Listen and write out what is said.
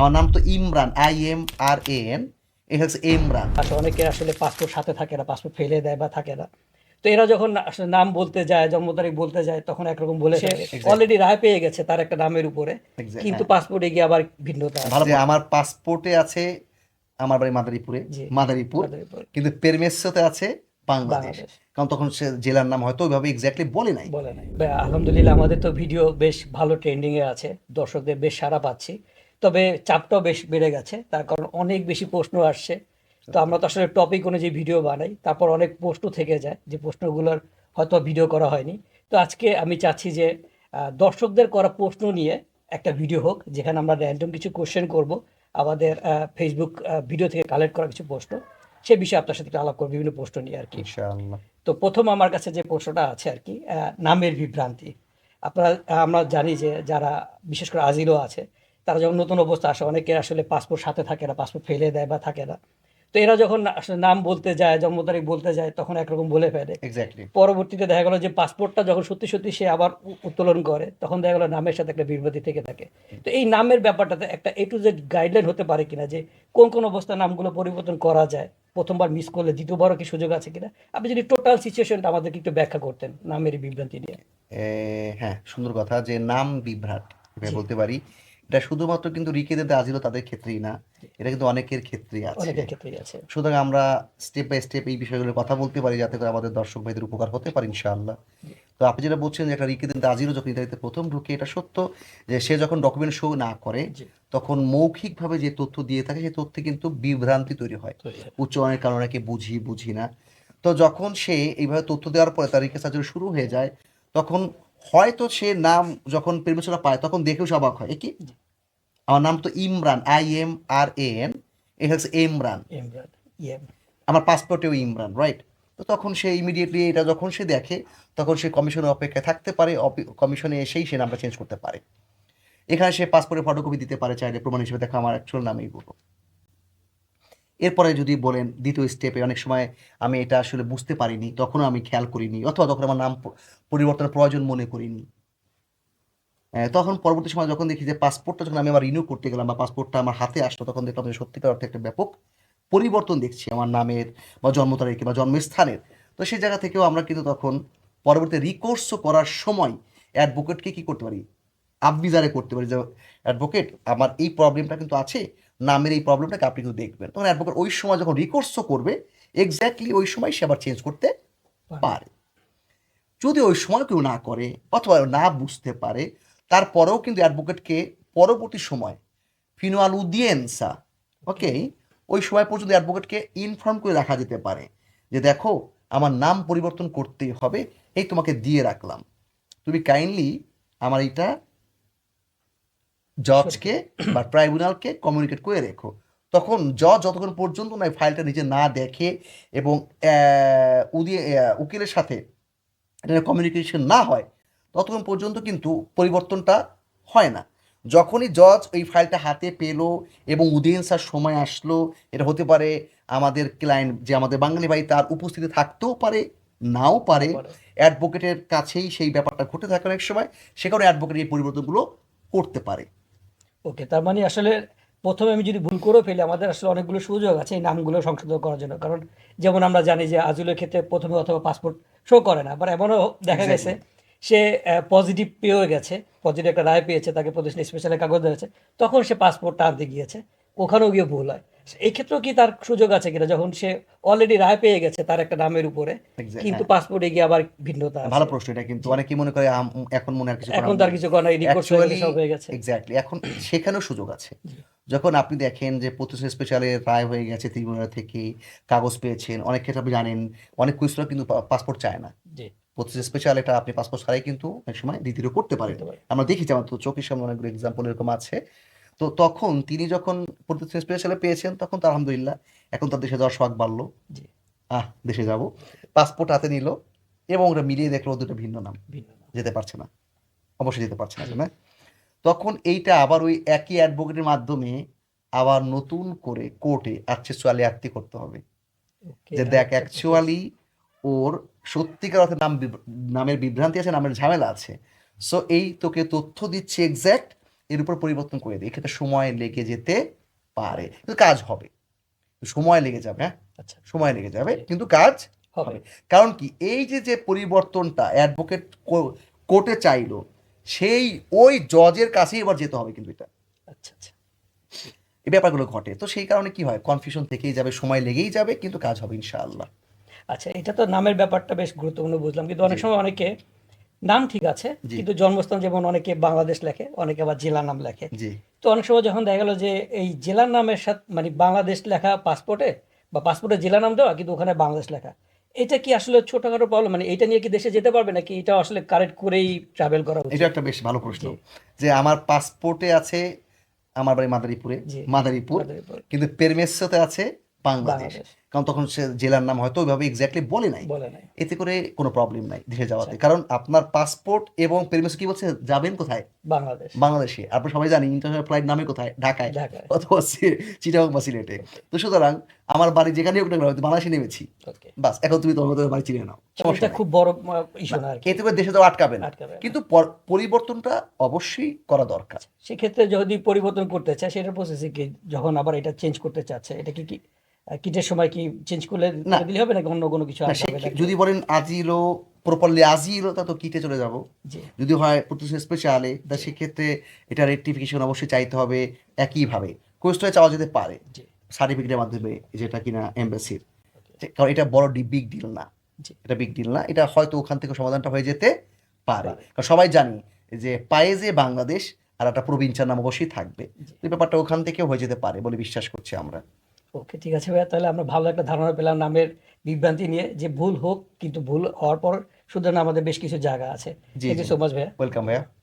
আমার নাম তো Imran I M R A N A হচ্ছে ইমরান। আসলে অনেকে আসলে পাসপোর্ট সাথে থাকে না পাসপোর্ট ফেলে দেয় বা থাকে না। তো এরা যখন আসলে নাম বলতে যায় জন্ম তারিখ বলতে যায় তখন একরকম বলে অলরেডি রায় পেয়ে গেছে তার একটা নামের উপরে। কিন্তু পাসপোর্টে গিয়ে আবার ভিন্নতা আমার পাসপোর্টে আছে আমার বাড়ি মাদারীপুরে মাদারীপুর। কিন্তু পেরমেসতে আছে বাংলাদেশ। কারণ তখন সে জেলার নাম হয়তো ওইভাবে এক্স্যাক্টলি বলে নাই। বলে নাই। আলহামদুলিল্লাহ আমাদের তো ভিডিও বেশ ভালো ট্রেন্ডিং এ আছে। দর্শকদের বেশ সাড়া পাচ্ছি। তবে চাপটাও বেশ বেড়ে গেছে তার কারণ অনেক বেশি প্রশ্ন আসছে। তো আমরা তো আসলে টপিক অনুযায়ী ভিডিও বানাই তারপর অনেক প্রশ্ন থেকে যায় যে প্রশ্নগুলোর হয়তো ভিডিও করা হয়নি। তো আজকে আমি চাচ্ছি যে দর্শকদের করা প্রশ্ন নিয়ে একটা ভিডিও হোক যেখানে আমরা র্যান্ডম কিছু কোশ্চেন করব আমাদের ফেসবুক ভিডিও থেকে কালেক্ট করা কিছু প্রশ্ন সে বিষয়ে আপনার সাথে একটু আলাপ করব বিভিন্ন প্রশ্ন নিয়ে আর কি। তো প্রথম আমার কাছে যে প্রশ্নটা আছে আর কি নামের বিভ্রান্তি। আপনারা আমরা জানি যে যারা বিশেষ করে আজিলও আছে তারা যখন নতুন অবস্থা আসে অনেকে আসলে পাসপোর্ট সাথে থাকে না পাসপোর্ট ফেলে দেয় বা থাকে না। তো এরা যখন আসলে নাম বলতে যায় জন্ম তারিখ বলতে যায় তখন একরকম বলে ফেলে। এক্স্যাক্টলি পরবর্তীতে দেখা গেল যে পাসপোর্টটা যখন সত্যি সত্যি সে আবার উত্তোলন করে তখন দেখা গেল নামের সাথে একটা বিভ্রান্তি থেকে থাকে। তো এই নামের ব্যাপারটাতে একটা এ টু জেড গাইডলাইন হতে পারে কিনা যে কোন কোন অবস্থায় নামগুলো পরিবর্তন করা যায় প্রথমবার মিস করলে দ্বিতীয়বারও কি সুযোগ আছে কিনা? আপনি যদি টোটাল সিচুয়েশনটা আমাদেরকে একটু ব্যাখ্যা করতেন নামের বিভ্রান্তি নিয়ে। হ্যাঁ সুন্দর কথা যে নাম বিভ্রাট বলতে পারি এটা শুধুমাত্র কিন্তু রিকেদের আজিল তাদের ক্ষেত্রেই না এটা কিন্তু অনেকের ক্ষেত্রেই আছে। অনেকের ক্ষেত্রেই আছে। সুতরাং আমরা স্টেপ বাই স্টেপ এই বিষয়গুলো কথা বলতে পারি যাতে করে আমাদের দর্শক ভাইদের উপকার হতে পারে ইনশাআল্লাহ। তো আপনি যেটা বলছেন যে একটা রিকেদের দাজিরও যখন ইতালিতে প্রথম ঢুকে এটা সত্য যে সে যখন ডকুমেন্ট শো না করে। তখন মৌখিকভাবে যে তথ্য দিয়ে থাকে সেই তথ্যে কিন্তু বিভ্রান্তি তৈরি হয়। উচ্চারণের কারণে কি বুঝি বুঝি না। তো যখন সে এইভাবে তথ্য দেওয়ার পরে তার সার্জারি শুরু হয়ে যায় তখন হয়তো সে নাম যখন পেরমিশনটা পায় তখন দেখেও সে অবাক হয়। কি? আমার নাম তো Imran I M R A N A হচ্ছে ইয়ে আমার পাসপোর্টেও ইমরান রাইট তো তখন সে ইমিডিয়েটলি এটা যখন সে দেখে তখন সে কমিশনের অপেক্ষায় থাকতে পারে কমিশনে এসেই সে নামটা চেঞ্জ করতে পারে। এখানে সে পাসপোর্টের ফটোকপি দিতে পারে চাইলে প্রমাণ হিসেবে দেখা আমার অ্যাকচুয়াল নাম এইগুলো এরপরে যদি বলেন দ্বিতীয় স্টেপে অনেক সময় আমি এটা আসলে বুঝতে পারিনি তখনও আমি খেয়াল করিনি অথবা তখন আমার নাম পরিবর্তনের প্রয়োজন মনে করিনি। আহ, তখন পরবর্তী সময় যখন দেখি যে পাসপোর্টটা যখন আমি আবার রিনিউ করতে গেলাম বা পাসপোর্টটা আমার হাতে আসলো তখন দেখলাম যে সত্যিকার অর্থে একটা ব্যাপক পরিবর্তন দেখছি আমার নামের বা জন্ম তারিখে বা জন্মস্থানের তো সেই জায়গা থেকেও আমরা কিন্তু তখন পরবর্তী রিকোর্সও করার সময় অ্যাডভোকেটকে কি করতে পারি? আববিজারে করতে পারি যে অ্যাডভোকেট আমার এই প্রবলেমটা কিন্তু আছে নামের এই প্রবলেমটাকে আপনি কিন্তু দেখবেন। তখন অ্যাডভোকেট ওই সময় যখন রিকোর্সও করবে এক্স্যাক্টলি ওই সময় সে আবার চেঞ্জ করতে পারে। যদি ওই সময় কেউ না করে অথবা না বুঝতে পারে তারপরেও কিন্তু অ্যাডভোকেটকে পরবর্তী সময় ফিনোয়াল উদিয়েন্সা ওকে ওই সময় পর্যন্ত অ্যাডভোকেটকে ইনফর্ম করে রাখা যেতে পারে যে দেখো আমার নাম পরিবর্তন করতে হবে এই তোমাকে দিয়ে রাখলাম। তুমি কাইন্ডলি আমার এটা জজকে বা ট্রাইব্যুনালকে কমিউনিকেট করে রেখো। তখন জজ যতক্ষণ পর্যন্ত না ফাইলটা নিজে না দেখে এবং উদি- উকিলের সাথে এটা কমিউনিকেশন না হয় ততক্ষণ পর্যন্ত কিন্তু পরিবর্তনটা হয় না। যখনই জজ ওই ফাইলটা হাতে পেল এবং উদিয়েন্সার সময় আসলো এটা হতে পারে আমাদের ক্লায়েন্ট যে আমাদের বাঙালি ভাই তার উপস্থিতি থাকতেও পারে নাও পারে। অ্যাডভোকেটের কাছেই সেই ব্যাপারটা ঘটে থাকে অনেক সময় সেখানে অ্যাডভোকেট এই পরিবর্তনগুলো করতে পারে। ওকে তার মানে আসলে প্রথমে আমি যদি ভুল করে ফেলি আমাদের আসলে অনেকগুলো সুযোগ আছে এই নামগুলো সংশোধন করার জন্য। কারণ যেমন আমরা জানি যে আজুলের ক্ষেত্রে প্রথমে অথবা পাসপোর্ট শো করে না আবার এমনও দেখা গেছে সে পজিটিভ পেয়েও গেছে পজিটিভ একটা রায় পেয়েছে তাকে প্রতিষ্ঠান স্পেশালের কাগজ দিয়েছে তখন সে পাসপোর্টটা আনতে গিয়েছে ওখানেও গিয়ে ভুল হয়। এই ক্ষেত্রেও কি তার সুযোগ আছে কিনা? যখন সে অলরেডি রায় পেয়ে গেছে তার একটা নামের উপরে কিন্তু পাসপোর্টে গিয়ে আবার ভিন্নতা ভালো প্রশ্ন এটা কিন্তু অনেকেই মনে করে এখন মনে আর কিছু এখন তার কিছু করার রিপোর্ট সব হয়ে গেছে। এক্স্যাক্টলি এখন সেখানেও সুযোগ আছে। যখন আপনি দেখেন যে প্রতিষ্ঠান স্পেশালের রায় হয়ে গেছে ত্রিপুরা থেকে কাগজ পেয়েছেন অনেক ক্ষেত্রে আপনি জানেন অনেক কুইসরা কিন্তু পাসপোর্ট চায় না। জি। স্পেশাল এটা আপনি পাসপোর্ট ছাড়াই কিন্তু অনেক সময় দ্বিতীয় করতে পারেন। আমরা দেখি আমার তো চোখের সামনে অনেকগুলো এক্সাম্পল এরকম আছে। তো তখন তিনি যখন প্রতিষ্ঠান স্পেশালে পেয়েছেন তখন তো আলহামদুলিল্লাহ এখন তার দেশে যাওয়ার শখ বাড়লো। আহ দেশে যাব। পাসপোর্ট হাতে নিল এবং ওরা মিলিয়ে দেখল দুটো ভিন্ন নাম। ভিন্ন যেতে পারছে না। অবশ্যই যেতে পারছে না না তখন এইটা আবার ওই একই অ্যাডভোকেটের মাধ্যমে আবার নতুন করে কোর্টে অ্যাকচুয়ালি আত্মি করতে হবে। যে দেখ অ্যাকচুয়ালি ওর সত্যিকার অর্থে নাম নামের বিভ্রান্তি আছে নামের ঝামেলা আছে। সো এই তোকে তথ্য দিচ্ছে এক্স্যাক্ট এর উপর পরিবর্তন করে দিই। এক্ষেত্রে সময় লেগে যেতে পারে। কিন্তু কাজ হবে। সময় লেগে যাবে হ্যাঁ? আচ্ছা। সময় লেগে যাবে কিন্তু কাজ হবে। কারণ কি? এই যে যে পরিবর্তনটা অ্যাডভোকেট কোর্টে চাইলো সেই ওই জজের কাছেই এবার যেতে হবে কিন্তু এটা। আচ্ছা আচ্ছা। এই ব্যাপারগুলো ঘটে। তো সেই কারণে কি হয়? কনফিউশন থেকেই যাবে সময় লেগেই যাবে কিন্তু কাজ হবে ইনশাআল্লাহ। আচ্ছা এটা তো নামের ব্যাপারটা বেশ গুরুত্বপূর্ণ বুঝলাম। কিন্তু অনেক সময় অনেকে নাম ঠিক আছে কিন্তু জন্মস্থান যেমন অনেকে বাংলাদেশ লেখে অনেকে আবার জেলা নাম লেখে। তো অনেক সময় যখন দেখা গেল যে এই জেলার নামের সাথে মানে বাংলাদেশ লেখা পাসপোর্টে বা পাসপোর্টে জেলা নাম দেওয়া কিন্তু ওখানে বাংলাদেশ লেখা। এটা কি আসলে ছোটখাটো প্রবলেম মানে এটা নিয়ে কি দেশে যেতে পারবে নাকি এটা আসলে কারেক্ট করেই ট্রাভেল করা এটা একটা বেশ ভালো প্রশ্ন যে আমার পাসপোর্টে আছে আমার বাড়ি মাদারীপুরে। মাদারীপুর। কিন্তু পেরমেসতে আছে বাংলাদেশ। কারণ তখন সে জেলার নাম হয়তো ওইভাবে এক্স্যাক্টলি বলে নাই। এতে করে কোনো প্রবলেম নাই দেশে যাওয়াতে। কারণ আপনার পাসপোর্ট এবং পেরমেস কি বলছে? যাবেন কোথায়? বাংলাদেশ। বাংলাদেশে। আমরা সবাই জানি ইন্টারন্যাশনাল ফ্লাইট নামে কোথায়? ঢাকায়। অথবা চিটাগং বা সিলেটে। তো সুতরাং আমার বাড়ি যেখানে হোক না হয়তো বাংলাদেশে নেমেছি। বাস এখন তুমি তোমার বাড়ি চিনে নাও। সমস্যা এটা খুব বড় ইস্যু না এতে করে দেশে যাওয়া আটকাবে না। কিন্তু পরিবর্তনটা অবশ্যই করা দরকার। সেক্ষেত্রে যদি পরিবর্তন করতে চায় সেটার প্রসেসে কি যখন আবার এটা চেঞ্জ করতে চাচ্ছে এটা কি কি কিটের সময় কি চেঞ্জ করলে। দিলে হবে নাকি অন্য কোনো কিছু? যদি বলেন আজিলো প্রপারলি আজিলো তা তো কিটে চলে যাব। যদি হয় প্রতিষ্ঠা স্পেশালে তা সেক্ষেত্রে এটা রেক্টিফিকেশন অবশ্যই চাইতে হবে একইভাবে। কোয়েস্টে চাওয়া যেতে পারে। সার্টিফিকেটের মাধ্যমে যেটা কিনা এমবাসির কারণ এটা বড় বিগ ডিল না। এটা বিগ ডিল না। এটা হয়তো ওখান থেকে সমাধানটা হয়ে যেতে পারে। কারণ সবাই জানি যে পায়ে যে বাংলাদেশ আর একটা প্রভিন্সের নাম অবশ্যই থাকবে। এই ব্যাপারটা ওখান থেকেও হয়ে যেতে পারে বলে বিশ্বাস করছি আমরা। ওকে ঠিক আছে ভাইয়া। তাহলে আমরা ভালো একটা ধারণা পেলাম নামের বিভ্রান্তি নিয়ে যে ভুল হোক কিন্তু ভুল হওয়ার পর শুধরানো আমাদের বেশ কিছু জায়গা আছে। থ্যাংক ইউ সো মাচ ভাইয়া। ওয়েলকাম ভাইয়া।